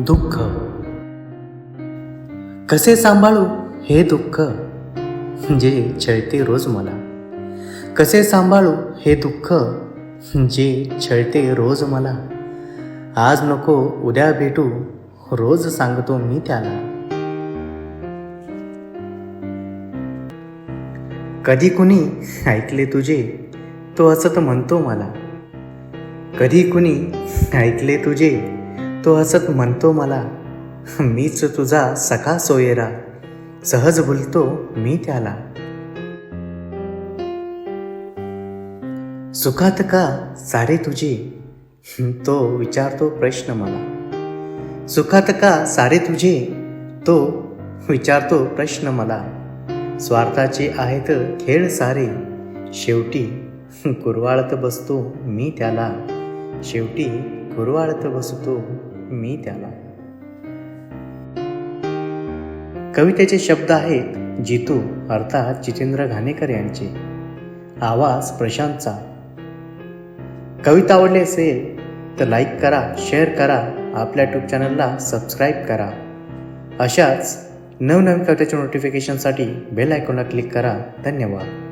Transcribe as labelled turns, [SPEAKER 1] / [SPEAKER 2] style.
[SPEAKER 1] दुःख. कसे सांभाळू हे दुःख? जे छळते रोज मला. कसे सांभाळू हे दुःख? जे छळते रोज मला. आज नको उद्या भेटू रोज सांगतो मी त्याला. कधी कुणी ऐकले तुझे तो हसत म्हणतो मला. कधी कुणी ऐकले तुझे तो हसत म्हणतो मला मीच तुझा सखा सोयरा सहज भुलतो मी त्याला. सुखात का सारे तुझे? तो विचारतो प्रश्न मला. सुखात का सारे तुझे? तो विचारतो प्रश्न मला. स्वार्थाचे आहेत खेळ सारे शेवटी कुरवाळत बसतो मी त्याला शेवटी कुरवाळत बसतो मी त्याला. कवितेचे शब्द आहेत जितू अर्थात जितेंद्र घाणेकर यांचे. आवाज प्रशांतचा. कविता आवडली असेल तर लाईक करा शेअर करा आपल्या यूट्यूब चॅनलला सबस्क्राईब करा. अशाच नवनवीन कवितेच्या नोटिफिकेशनसाठी बेल आयकॉनला क्लिक करा. धन्यवाद.